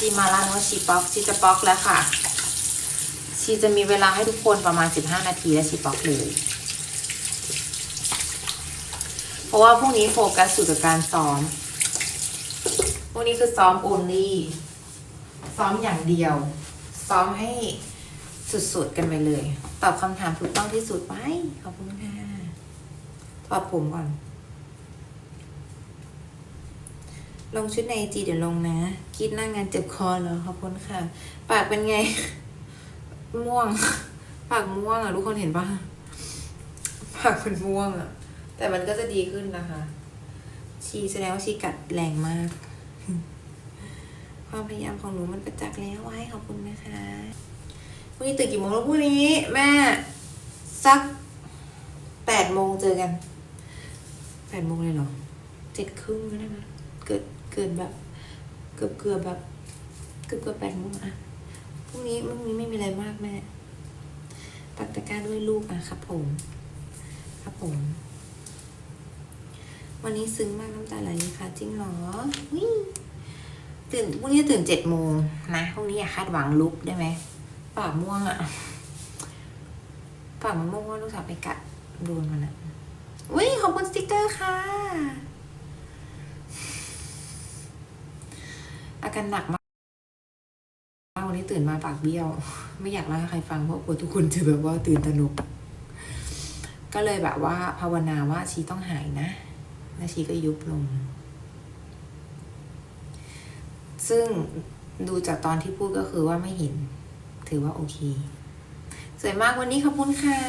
ชีมาแล้วเนาะชีป๊อกชีจะป๊อกแล้วค่ะ ชีจะมีเวลาให้ทุกคนประมาณ 15 นาทีและชีป๊อกเลย เพราะว่าพรุ่งนี้โฟกัสสู่กับการซ้อมพรุ่งนี้คือซ้อม only ซ้อมอย่างเดียว ซ้อมให้สุดๆกันไปเลย ตอบคำถามถูกต้องที่สุดไป ขอบคุณค่ะถอดผมก่อน ลงชุดในจีเดี๋ยวลงนะ คิดหน้างงานเจ็บคอเหรอขอบคุณค่ะ ปากเป็นไง ม่วง ปากม่วงอะทุกคนเห็นปะปากเป็นม่วงอะ แต่มันก็จะดีขึ้นนะคะ ชีแสดงว่าชีกัดแรงมาก ความพยายามของหนูมันประจักษ์แล้วไว้ขอบคุณนะคะพรุ่งนี้ตื่นกี่โมงแล้วพรุ่งนี้ แม่สักแปดโมงเจอกันแปดโมงเลยเหรอเจ็ดครึ่งก็ได้ไหมเกิด เกิดแบบเกือบเกือบแบบเกือบเกือบแปดโมงอะพรุ่งนี้พรุ่งนี้ไม่มีอะไรมากแม่ปักตะกร้าด้วยลูกอะครับผม ครับผม วันนี้ซึ้งมากน้ำตาไหลเลยค่ะจริงเหรอวิตื่นพรุ่งนี้ตื่นเจ็ดโมงนะพรุ่งนี้อย่าคาดหวังลุกได้ไหมปากม่วงอะปากมันม่วงว่าลูกสาวไปกัดโดนมันอะวิขอบคุณสติกเกอร์ค่ะ อาการหนักมากวันนี้ตื่นมาปากเบี้ยว ไม่อยากเล่าให้ใครฟังเพราะกลัวทุกคนจะแบบว่าตื่นตระหนกก็เลยแบบว่าภาวนาว่าชีต้องหายนะ แล้วชีก็ยุบลง ซึ่งดูจากตอนที่พูดก็คือว่าไม่เห็น ถือว่าโอเค สวยมากวันนี้ขอบคุณค่ะ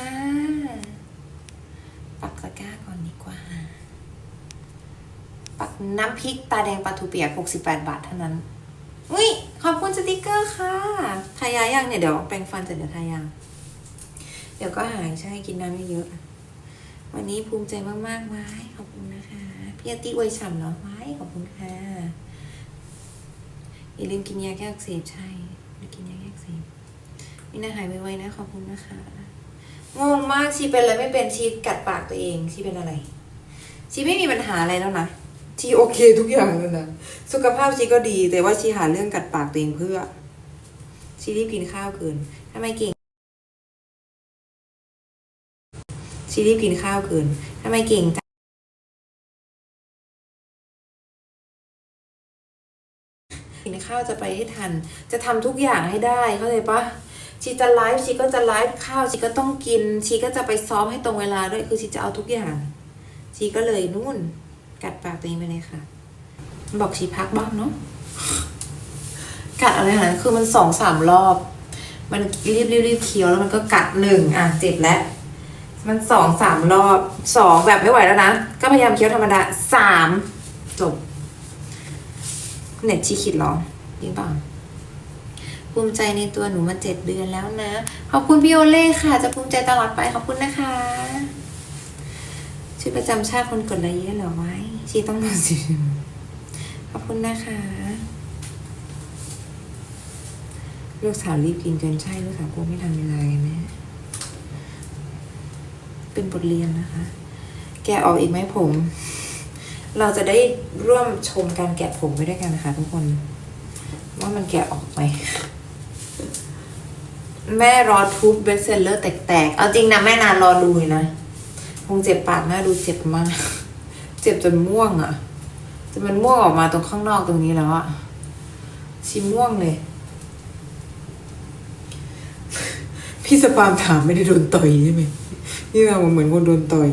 ปักตะกร้าก่อนดีกว่า น้ำพริกตาแดงปลาทูเปียก 68 บาทเท่านั้น อุ้ยขอบคุณสติกเกอร์ค่ะทายายังเนี่ยเดี๋ยวแปรงฟันเสร็จเดี๋ยวทายาเดี๋ยวก็หายใช่กินน้ำเยอะๆวันนี้ภูมิใจมากๆไว้ขอบคุณนะคะพี่อาติอวยฉ่ำเนาะไว้ขอบคุณค่ะอย่าลืมกินยาแก้อักเสบใช่กินยาแก้อักเสบนี่นะหายไวๆนะขอบคุณนะคะงงมากชีเป็นอะไรไม่เป็นชีกัดปากตัวเองชีเป็นอะไรชีไม่มีปัญหาอะไรแล้วนะ ชีโอเคทุกอย่างแล้วนะสุขภาพชีก็ดี แต่ว่าชีหาเรื่องกัดปากตัวเองเพื่อ ชีรีบกินข้าวเกินทำไมเก่ง ชีรีบกินข้าวเกินทำไมเก่งจังกินข้าวจะไปให้ทัน จะทำทุกอย่างให้ได้เข้าใจปะชีจะไลฟ์ชีก็จะไลฟ์ข้าวชีก็ต้องกิน ชีก็จะไปซ้อมให้ตรงเวลาด้วยคือชีจะเอาทุกอย่าง ชีก็เลยนู่น กัดปากตัวเองไปเลยค่ะ บอกชีพักบ้างเนาะกัดอะไรขนาดนั้นคือมันสองสามรอบ มันรีบรีบรีบเคี้ยวแล้วมันก็กัดหนึ่งอะเจ็บแล้ว มันสองสามรอบสองแบบไม่ไหวแล้วนะ ก็พยายามเคี้ยวธรรมดาสามจบ เน็ตชีคิดหรอจริงป่าภูมิใจในตัวหนูมาเจ็ดเดือนแล้วนะ ขอบคุณพี่โอเล่ค่ะ จะภูมิใจตลอดไปขอบคุณนะคะ ชื่อประจำชาติคนกดไลค์เยอะเหรอไว้ชีต้องมาสิขอบคุณนะคะ ลูกสาวรีบกินเกินใช่ลูกสาวกลัวไม่ทันเวลาไงแม่เป็นบทเรียนนะคะ แกออกอีกไหมผม เราจะได้ร่วมชมการแกะผมไปด้วยกันนะคะทุกคน ว่ามันแกะออกไหมแม่รอทูบเบสเซลเลอร์แตกๆ เอาจริงนะแม่นานรอดูเลยนะ คงเจ็บปากหน้าดูเจ็บมาก เจ็บจนม่วงอะ่ะจนมันม่วงออกมาตรงข้างนอกตรงนี้แล้วอะชิม่วงเลย พี่สปามถามไม่ได้โดนต่อยใช่ไหมนี่เราเหมือนคนโดนต่อย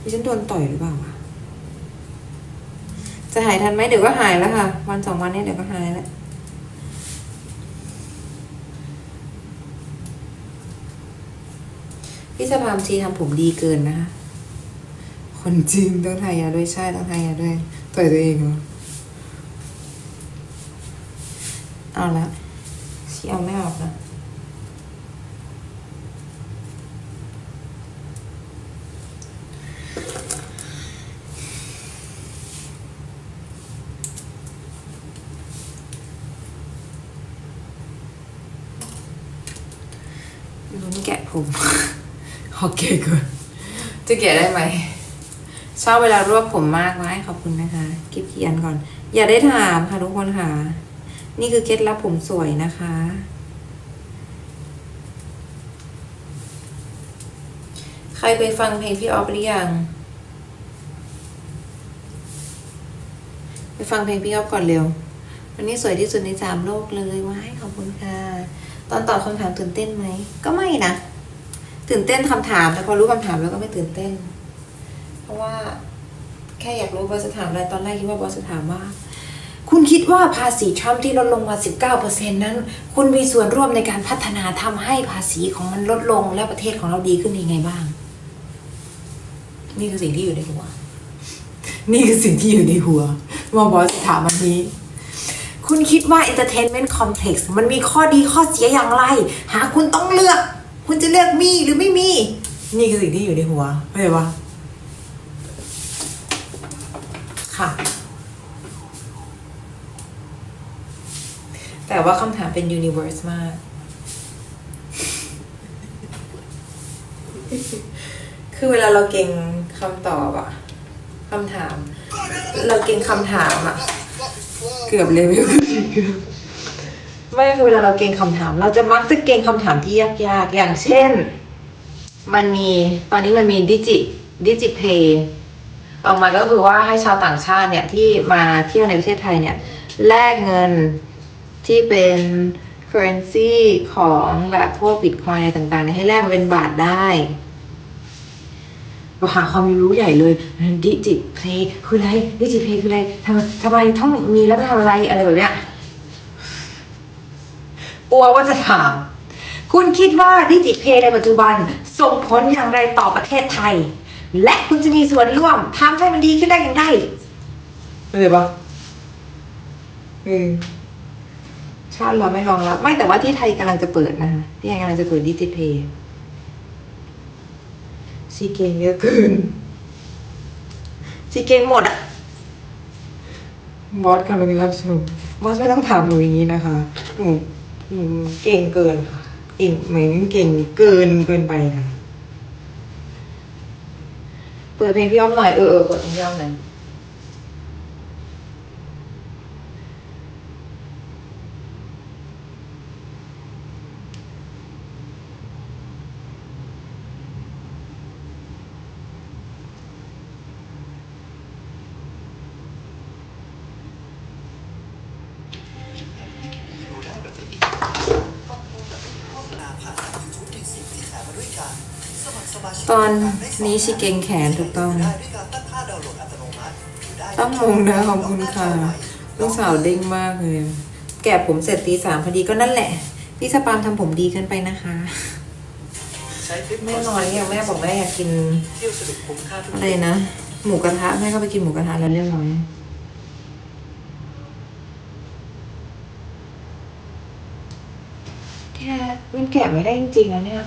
ดิฉันโดนต่อยหรือเปล่าวะจะหายทันไหมเดี๋ยวก็หายแล้วค่ะ วันสองวันนี้เดี๋ยวก็หายแล้ว พี่สภามชีทำผมดีเกินนะคะ คนจริงต้องทายาด้วยใช่ต้องทายาด้วยต่อยตัวเองเหรอเอาละชีเอาไม่ออกนะลุ้นแกะผม โอเคเกินจะแกะได้ไหมชอบเวลารวบผมมากไหมขอบคุณนะคะกิฟเขียนก่อน อย่าได้ถามค่ะทุกคนค่ะ นี่คือเคล็ดลับผมสวยนะคะ ใครไปฟังเพลงพี่ออฟหรือยังไปฟังเพลงพี่ออฟก่อนเร็ววันนี้สวยที่สุดในสามโลกเลยว้ายขอบคุณค่ะ ตอนตอบคำถามตื่นเต้นไหม ก็ไม่นะ ตื่นเต้นคำถามแต่พอรู้คำถามแล้วก็ไม่ตื่นเต้น เพราะว่าแค่อยากรู้บอสจะถามอะไรตอนแรกคิดว่าบอสจะถามว่า คุณคิดว่าภาษีทรัมป์ที่ลดลงมา 19%นั้น คุณมีส่วนร่วมในการพัฒนาทำให้ภาษีของมันลดลงและประเทศของเราดีขึ้นยังไงบ้าง นี่คือสิ่งที่อยู่ในหัว นี่คือสิ่งที่อยู่ในหัวว่าบอสจะถามวันนี้คุณคิดว่า entertainment complex มันมีข้อดีข้อเสียอย่างไร หากคุณต้องเลือก คุณจะเลือกมีหรือไม่มี นี่คือสิ่งที่อยู่ในหัวเข้าใจปะค่ะ แต่ว่าคำถามเป็น universe มาก คือเวลาเราเก่งคำตอบอะคำถาม เราเก่งคำถามอะเกือบเลยไม่ ไม่คือเวลาเราเก่งคำถาม เราจะมักจะเก่งคำถามที่ยากๆ อย่างเช่น มันมีตอนนี้มันมีดิจิดิจิเพย์ออกมาก็คือว่าให้ชาวต่างชาติเนี่ยที่มาเที่ยวในประเทศไทยเนี่ยแลกเงินที่เป็น currency ของแบบพวกบิตคอยต่างๆเนี่ยให้แลกเป็นบาทได้เราหาความรู้ใหญ่เลยดิจิเพย์คืออะไรดิจิเพย์คืออะไรทำทำไมต้องมีแล้วทำอะไรอะไรแบบเนี้ย กลัวว่าจะถาม คุณคิดว่าดิจิเพย์ในปัจจุบันส่งผลอย่างไรต่อประเทศไทย และคุณจะมีส่วนร่วมทำให้มันดีขึ้นได้อย่างไรเลยปะอืมชาติเราไม่รองรับ ไม่แต่ว่าที่ไทยกำลังจะเปิดนะคะที่ไทยกำลังจะเปิดดิจิเพย์ซีเกมเยอะเกินซีเกมหมดอะ บอสกำลังรับชมบอสไม่ต้องถามหนูอย่างนี้นะคะหนู หนูเก่งเกินค่ะเก่งเหมือนเก่งเกินเกินไปค่ะ เปิดเพลงพี่อ้อมหน่อยเออเออกดเพลงพี่อ้อมหน่อย ตอนนี้ชิเก่งแขนถูกต้อง ต้องมงนะขอบคุณค่ะ ลูกสาวเด้งมากเลย แกะผมเสร็จตีสามพอดีก็นั่นแหละ พี่สปามทำผมดีเกินไปนะคะแม่นอนเนี่ยงแม่บอกแม่อยากกินเที่ยวสนุกคุ้มค่าทุกอะไรนะ หมูกระทะแม่ก็ไปกินหมูกระทะแล้วเรียบร้อยแค่มันแกะไม่ได้จริงๆแล้วเนี่ย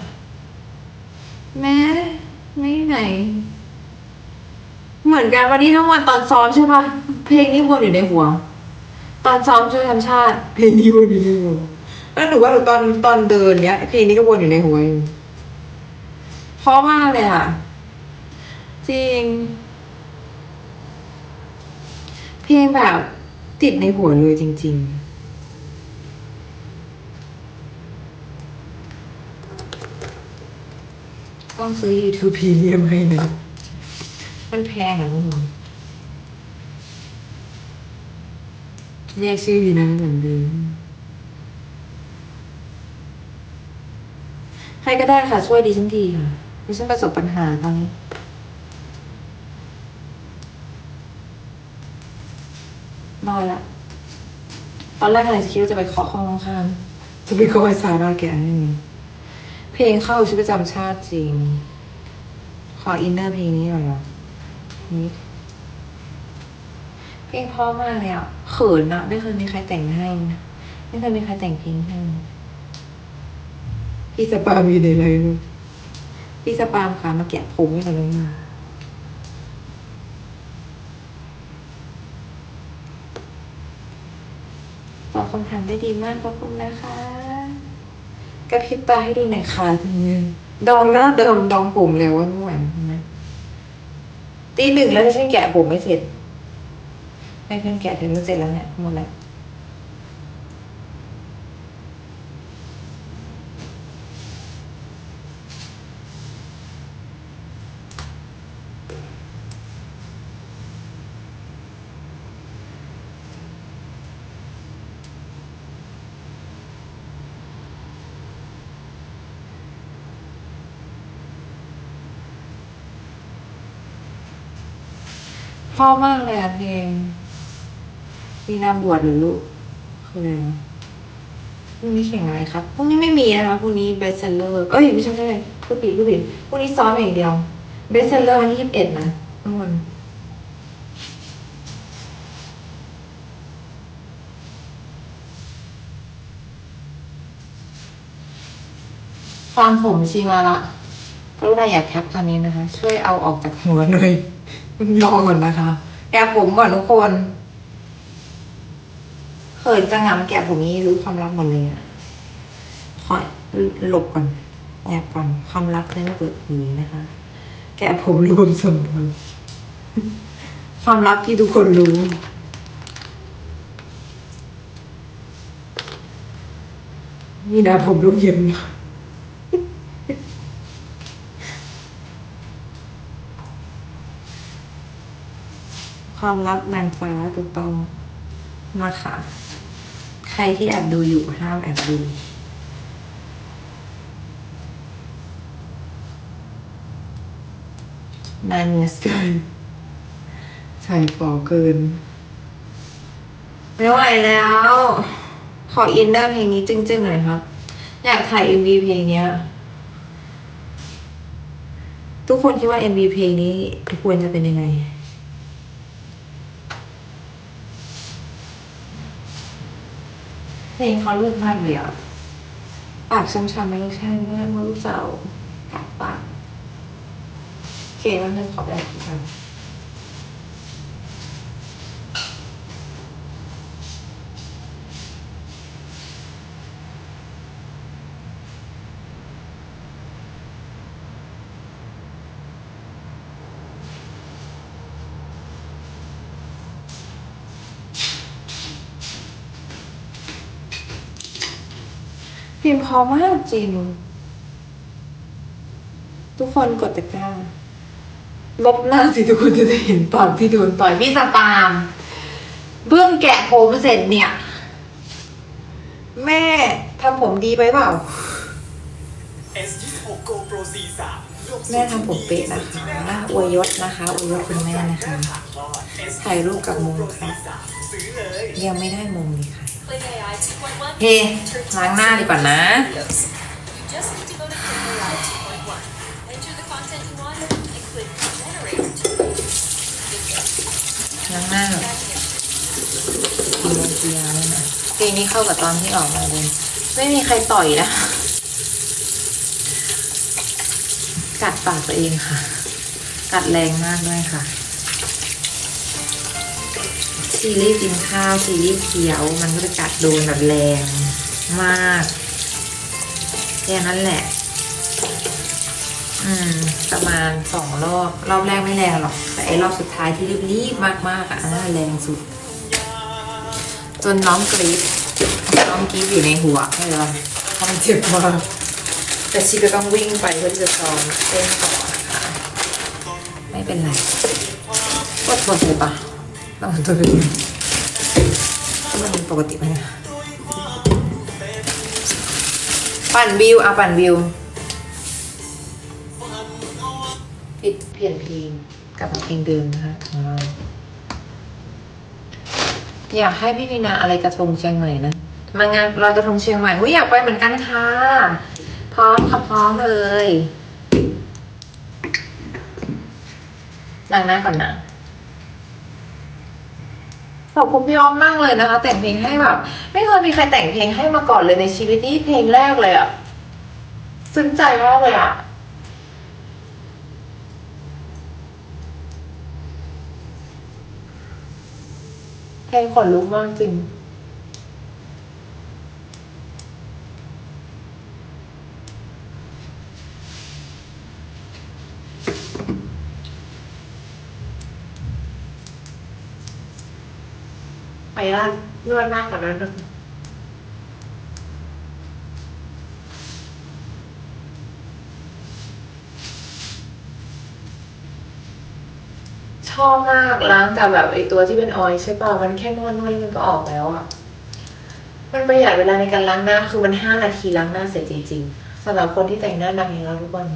แม่ ไม่ไหนเหมือนกันวันนี้ทั้งวันตอนซ้อมใช่ปะเพลงนี้วนอยู่ในหัว ตอนซ้อมช่วยทำชาติ เพลงนี้วนอยู่ในหัวแล้วหนูว่าหนูตอนตอนเดินเนี้ยเพลงนี้ก็วนอยู่ในหัวอยู่เพราะมากเลยอะ จริง เพลงแบบติดในหัวเลยจริง ๆ ต้องซื้อ YouTube Premium ให้นะมันแพงอะมึงเรียกชื่อดีนะเหมือนเดิมใครก็ได้ค่ะ ช่วยดิฉันทีค่ะดิฉันประสบปัญหาตอนนี้นอนละตอนแรกอะไรจะคิดว่าจะไปเคาะห้องข้างๆจะไปเคาะไอ้สาราแกะให้เพ ลงเข้าชีวิตประจำชาติจริง ขออินเนอร์เพลงนี้หน่อยเหรอนี่เพลงเพราะมากเลยอะเขินอะไม่เคยมีใครแต่งให้นะไม่เคยมีใครแต่งเพลงให้พี่สปามอยู่ในอะไรลูกพี่สปามค่ะมาแกะผมให้กันเลยนะตอบคำถามได้ดีมากขอบคุณนะคะ กระพริบตาให้ดูหน่อยค่ะทีนี้ดองหน้าเดิมดองผมแล้วว่าไม่ไหวนะตีหนึ่งแล้วฉันแกะผมไม่เสร็จให้เพื่อนแกะถึงมันเสร็จแล้วเนี่ยหมดแล้ว อบมากเลยอะเพลงมีนามบวชหรือลูกคืออะไรพรุ่งนี้แข่งอะไรครับพรุ่งนี้ไม่มีนะคะพรุ่งนี้เบสเซลเลอร์เอ้ยไม่ใช่ไม่ใช่พูดผิดพูดผิดพรุ่งนี้ซ้อมอย่างเดียวเบสเซลเลอร์วันที่ยี่สิบเอ็ดนะทุกคนฟังผมชีมาละกรุณาอย่าแคปตอนนี้นะคะ ช่วยเอาออกจากหัวหน่อย รอก่อนนะคะ แกะผมก่อนทุกคนเขินจะงำแกะผมนี้รู้ความลับหมดเลยอะขอหลบก่อนแอบก่อนความลับจะไม่เปิดเผยนะคะ แกะผมรวมสมบูรณ์ความลับที่ทุกคนรู้นี่นะผมลูกเย็นค่ะ วามลับนางฟ้าถูกต้องมาค่ะใครที่แอบดูอยู่ห้ามแอบดูนานเนียสเกินใส่ฟอเกิน ไม่ไหวแล้ว ขออินเนอร์เพลงนี้จึ้งๆหน่อยครับ อยากถ่าย MV เพลงเนี้ย ทุกคนคิดว่า MV เพลงนี้ควรจะเป็นยังไง เพลงเขาเลือกมากเลยอะปากช้ำๆไม่ใช่เมื่อเมื่อลูกสาวกัดปากโอเคมันเป็นขอบได้ค่ะ พิมพ์พอมากจริง ทุกคนกดตะกร้าลบหน้าสิทุกคนจะได้เห็นตอนที่โดนต่อยพี่สปามเบื้องแกะผมเสร็จเนี่ย แม่ทำผมดีไปเปล่า S26 Go Pro C3 แม่ทำผมเป๊ะนะคะอวยยศนะคะอวยยศคุณแม่นะคะ ถ่ายรูปกับมุมค่ะซื้อเลยยังไม่ได้มุมเลยค่ะ Click AI 2.1. เฮล้างหน้าดีกว่านะ You just need to go to Click AI 2.1. Enter the content you want and click Generate. ล้างหน้าแบบดีโมเกียเลยนะเพลงนี้เข้ากับตอนที่ออกมาเลย ไม่มีใครต่อยนะ กัดปากตัวเองค่ะ กัดแรงมากด้วยค่ะ ชีรีส์กินข้าวชีรีส์เคี้ยว มันก็จะกัดโดนแบบแรงมากแค่นั้นแหละ อืม ประมาณสองรอบ รอบแรกไม่แรงหรอก แต่ไอ้รอบสุดท้ายที่รีบๆมากๆอะแรงสุด จนน้องกรี๊ดน้องกรี๊ดอยู่ในหัวเลยเหรอเพราะมันเจ็บมากแต่ชีก็ต้องวิ่งไปเพื่อที่จะซ้อมเต้นต่อนะคะไม่เป็นไรกดทนเลยปะ ต้องตัวเป็นมันปกติไหมเนี่ยปั่นวิวอะปั่นวิวปิดเปลี่ยนเพลงกลับมาเพลงเดิมนะคะองเราอยากให้พี่วีนาอะไรกระทงเชียงใหม่นะมางานลอยกระทงเชียงใหม่อุ้ยอยากไปเหมือนกันค่ะพร้อมค่ะพร้อมเลยล้างหน้าก่อนนะ ขอบคุณพี่อ้อมมากเลยนะคะ แต่งเพลงให้แบบ ไม่เคยมีใครแต่งเพลงให้มาก่อนเลยในชีวิตนี้เพลงแรกเลยอะซึ้งใจมากเลยอะเพลงขนลุกมากจริง ไปละนวดหน้าก่อนนะชอบมากล้างจากแบบไอตัวที่เป็นออยใช่ป่ะมันแค่นวดนวดมันก็ออกแล้วอะ มันประหยัดเวลาในการล้างหน้าคือมันห้านาทีล้างหน้าเสร็จจริงๆสำหรับคนที่แต่งหน้าหนักอย่างเราทุกคน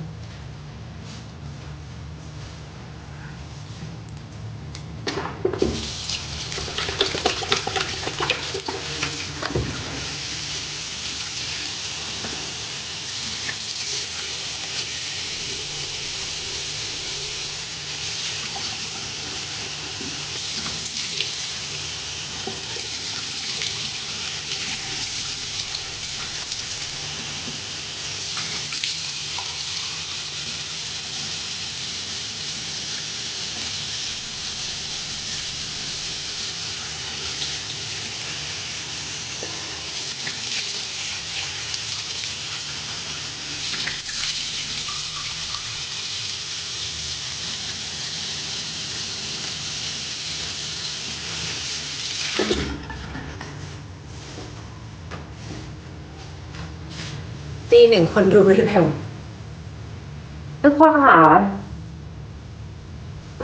ตีหนึ่งคนดูไม่แล้วทุกคนค่ะ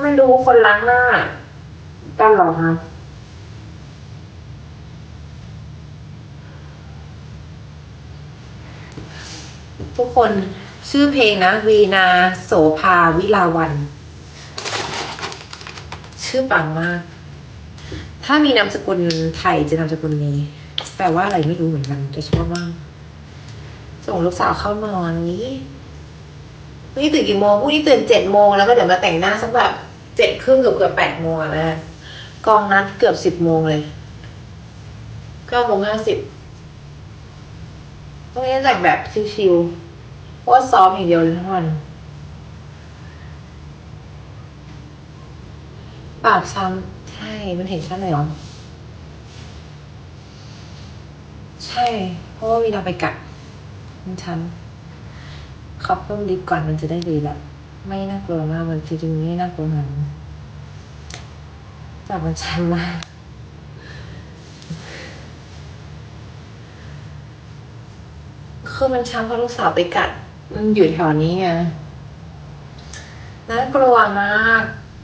ไม่ดูคนล้างหน้ากันหรอคะทุกคนชื่อเพลงนะ วีนาโสภาวิลาวัน ชื่อปังมาก ถ้ามีนามสกุลไทยจะนามสกุลนี้ แปลว่าอะไรไม่รู้เหมือนกันแต่ชอบมาก ส่งลูกสาวเข้านอนนี้วันนี้ตื่นกี่โมงพรุ่งนี้ตื่นเจ็ดโมงแล้วก็เดี๋ยวมาแต่งหน้าสักแบบเจ็ดครึ่งเกือบเกือบแปดโมงอะกองนัดเกือบสิบโมงเลยเก้าโมงห้าสิบตรงนี้แต่งแบบชิวๆเพราะว่าซ้อมอย่างเดียวเลยทั้งวันปากช้ำใช่มันเห็นชัดเลยหรอ ใช่ เพราะว่าวีนาไปกัด มันช้ำขับเพิ่มลิฟก่อนมันจะได้ดีแบบไม่น่ากลัวมากมันจริงๆไม่น่ากลัวมันแต่มันช้ำมากคือมันช้ำเพราะลูกสาวไปกัด มันอยู่แถวนี้ไงน่ากลัวมาก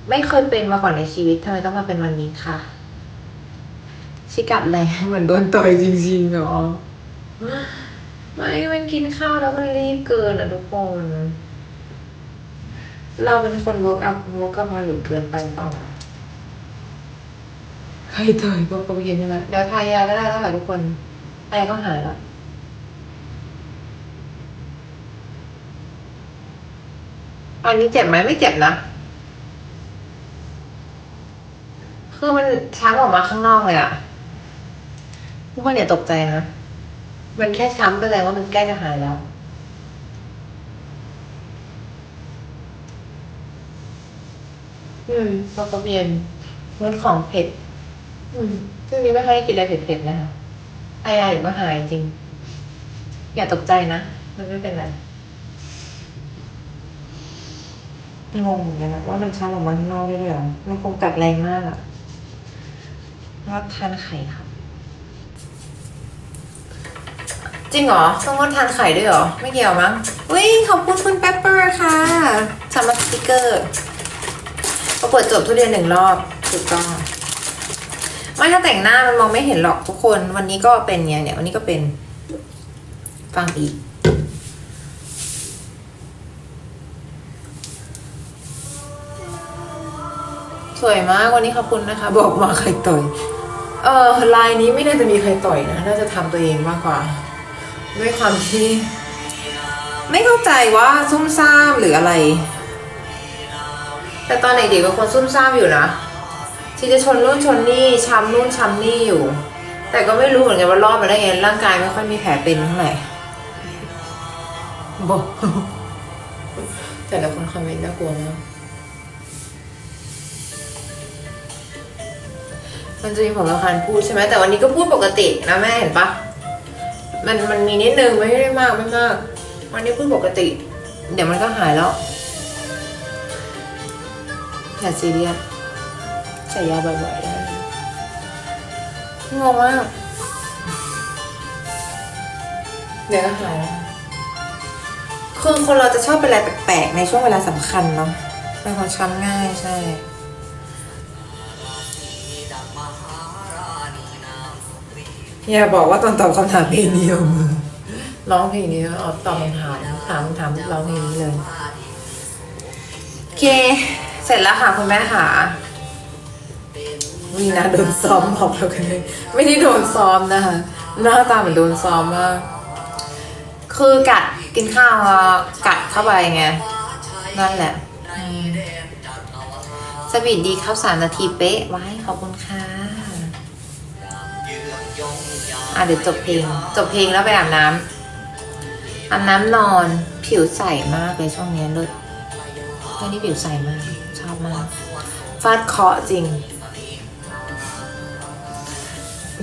ไม่เคยเป็นมาก่อนในชีวิตทำไมต้องมาเป็นวันนี้ค่ะชิกัดแรงเหมือนโดนต่อยจริงๆเหรอ ไม่มันกินข้าวแล้วมันรีบเกินอะทุกคน เราเป็นคนเวิร์กอัพวกก็มาหรือเกินไปเปล่าใครต่อยก็ก็เย็นใช่ไหมเดี๋ยวทายาก็ได้แล้วค่ะทุกคนไอก็หายแล้วอันนี้เจ็บไหมไม่เจ็บนะ คือมันช้ำออกมาข้างนอกเลยอะทุกคนอย่าตกใจนะ มันแค่ช้ำก็แสดงว่ามันใกล้จะหายแล้ว อืมพอกับเย็นรสของเผ็ด อืมช่วงนี้ไม่ค่อยได้กินอะไรเผ็ดๆนะคะไอ้ไอ้ก็หายจริง อย่าตกใจนะ มันไม่เป็นไร งงเหมือนกันนะว่ามันช้ำออกมาข้างนอกได้ด้วยเหรอมันคงกัดแรงมากอะว่าทานไข่ครับ จริงเหรอต้องงดทานไข่ด้วยเหรอ ไม่เกี่ยวมั้งอุ้ยขอบคุณคุณเปปเปอร์ค่ะสำหรับสติกเกอร์ประกวดจบทุเรียนหนึ่งรอบถูกต้องไม่ถ้าแต่งหน้ามันมองไม่เห็นหรอกทุกคน วันนี้ก็เป็นเนี่ยเนี่ยวันนี้ก็เป็นฟังอีกสวยมากวันนี้ขอบคุณนะคะ บอกมาใครต่อย เออลายนี้ไม่น่าจะมีใครต่อยนะน่าจะทำตัวเองมากกว่า ด้วยความที่ ไม่เข้าใจว่าซุ่มซ่ามหรืออะไร แต่ตอนเด็กๆก็คนซุ่มซ่ามอยู่นะที่จะชนนู่นชนนี่ช้ำนู่นช้ำนี่อยู่ แต่ก็ไม่รู้เหมือนกันว่ารอดมาได้ไงร่างกายไม่ค่อยมีแผลเป็นเท่าไหร่บอกแต่ละคนคอมเมนต์น่ากลัวมากมันจะมีผลกับการพูดใช่ไหมแต่วันนี้ก็พูดปกตินะแม่เห็นปะ มันมันมีนิดนึงไม่ได้มากไม่มากวันนี้พูดปกติ เดี๋ยวมันก็หายแล้วอย่าซีเรียสใส่ยาบ่อยๆได้งงมากเดี๋ยวก็หายแล้วคือคนเราจะชอบเป็นอะไรแปลกๆในช่วงเวลาสำคัญเนาะเป็นคนช้ำง่ายใช่ อย่าบอกว่าตอนตอบคำถามเพลงเดียวมึงร้องเพลงนี้แล้วเอาตอบคำถามถามคำถามร้องเพลงนี้เลยโอเค เสร็จแล้วค่ะคุณแม่ค่ะวีนาโดนซ้อมบอกเรากันเลยไม่ได้โดนซ้อมนะคะหน้าตาเหมือนโดนซ้อมมากคือกัดกินข้าวแล้วกัดเข้าไปไงนั่นแหละอืมสวีทดีครับสามนาทีเป๊ะไว้ขอบคุณค่ะ อะเดี๋ยวจบเพลง จบเพลงแล้วไปอาบน้ำอาบน้ำนอนผิวใสมากเลยช่วงนี้เลยตอนนี้ผิวใสมาก ชอบมาก ฟาดเคาะจริง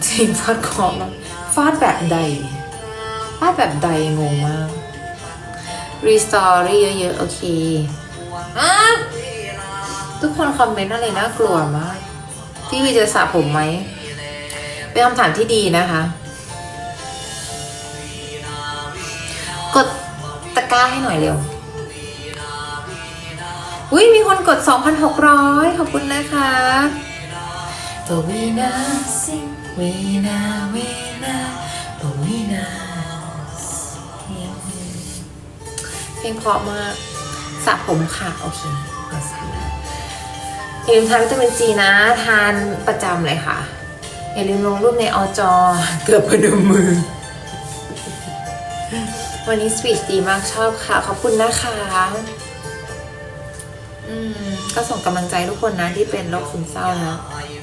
จริงฟาดเคาะมากฟาดแบบใด ฟาดแบบใดงงมาก รีสตอรี่เยอะๆ โอเคอะทุกคนคอมเมนต์อะไรน่ากลัวมาก พี่วีจะสระผมไหม เป็นคำถามที่ดีนะคะ กดตะกร้าให้หน่อยเร็ว อุ้ยมีคนกด 2,600 ขอบคุณนะคะตัววีนาซิงวีนาวีนาตัววีนาเพลงเพราะมากสระผมค่ะ โอเคเดี๋ยวสระอย่าลืมทานวิตามินซีนะ ทานประจำเลยค่ะ อย่าลืมลงรูปในอจอเกือบพนมมือ วันนี้สปีชดีมากชอบค่ะ ขอบคุณนะคะ อืม ก็ส่งกำลังใจทุกคนนะที่เป็นโรคซึมเศร้านะ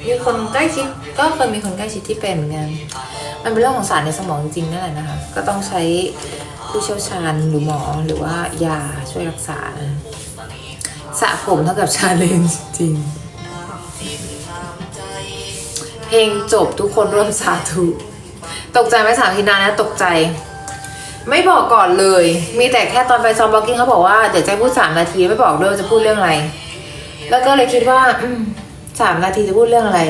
มีคนใกล้ชิดก็เคยมีคนใกล้ชิดที่เป็นเหมือนกัน มันเป็นเรื่องของสารในสมองจริงนั่นแหละนะคะ ก็ต้องใช้ผู้เชี่ยวชาญหรือหมอหรือว่ายาช่วยรักษานะสระผมเท่ากับชาเลนจ์จริง เพลงจบทุกคนร่วมสาธุ ตกใจไหมสามทีนานะ ตกใจ ไม่บอกก่อนเลย มีแต่แค่ตอนไปซ้อมบล็อกกิ้งเขาบอกว่าเดี๋ยวจะพูดสามนาทีไม่บอกด้วยว่าจะพูดเรื่องอะไร แล้วก็เลยคิดว่า อืมสามนาทีจะพูดเรื่องอะไร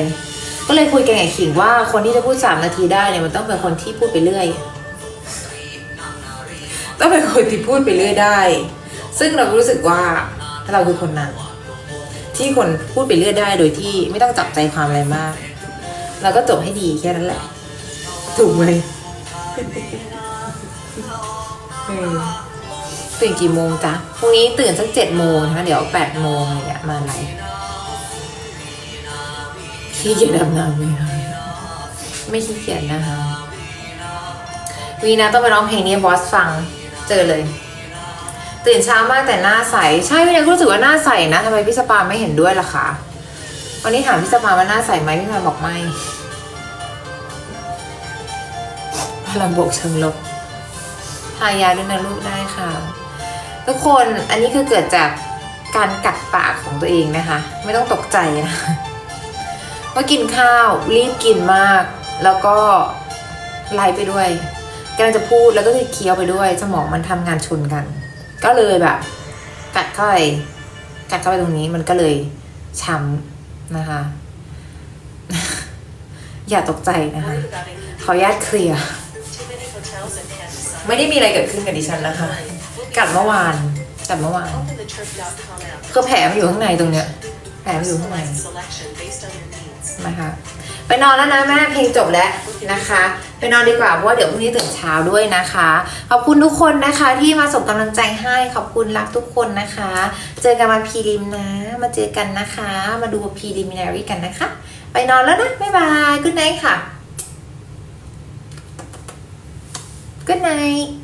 ก็เลยคุยกันกับขิงว่าคนที่จะพูดสามนาทีได้เนี่ยมันต้องเป็นคนที่พูดไปเรื่อย ต้องเป็นคนที่พูดไปเรื่อยได้ ซึ่งเรารู้สึกว่าเราคือคนนั้น ที่คนพูดไปเรื่อยได้โดยที่ไม่ต้องจับใจความอะไรมากเราก็จบให้ดีแค่นั้นแหละ ถูกไหม ตื่นกี่โมงจ๊ะพรุ่งนี้ตื่นสักเจ็ดโมงนะคะเดี๋ยวแปดโมงอะไรเงี้ยมาไลฟ์ขี้เกียจดำน้ำไหมคะไม่ขี้เกียจนะคะวีนาต้องไปร้องเพลงนี้บอสฟังเจอเลย ตื่นเช้ามากแต่หน้าใส ใช่วีนาก็รู้สึกว่าหน้าใสนะทำไมพี่สปาไม่เห็นด้วยล่ะคะวันนี้ถามพี่สปาว่าหน้าใสไหมพี่สปาบอกไม่พลังบวกเชิงลบายาด้วยนะลูกได้ค่ะ ทุกคนอันนี้คือเกิดจากการกัดปากของตัวเองนะคะ ไม่ต้องตกใจนะว่ากินข้าวรีบกินมาก แล้วก็ไล่ไปด้วยกำลังจะพูดแล้วก็คือเคี้ยวไปด้วย สมองมันทำงานชนกัน ก็เลยแบบ กัดเข้าไปกัดเข้าไปตรงนี้มันก็เลยช้ำนะคะ อย่าตกใจนะคะ Worried about any ขออนุญาตเคลียร์ ไม่ได้มีอะไรเกิดขึ้นกับดิฉันนะคะ กัดเมื่อวานกัดเมื่อวาน Open the trip.com app. คือแผลมันอยู่ข้างในตรงเนี้ย แผลมันอยู่ข้างในนะคะไปนอนแล้วนะแม่เพลงจบแล้วนะคะไปนอนดีกว่าเพราะว่าเดี๋ยวพรุ่งนี้ตื่นเช้าด้วยนะคะ ขอบคุณทุกคนนะคะที่มาส่งกำลังใจให้ขอบคุณรักทุกคนนะคะ เจอกันวันพีริมนะ มาเจอกันนะคะ มาดูพีริมินารีกันนะคะ ไปนอนแล้วนะบ๊ายบาย good night ค่ะ good night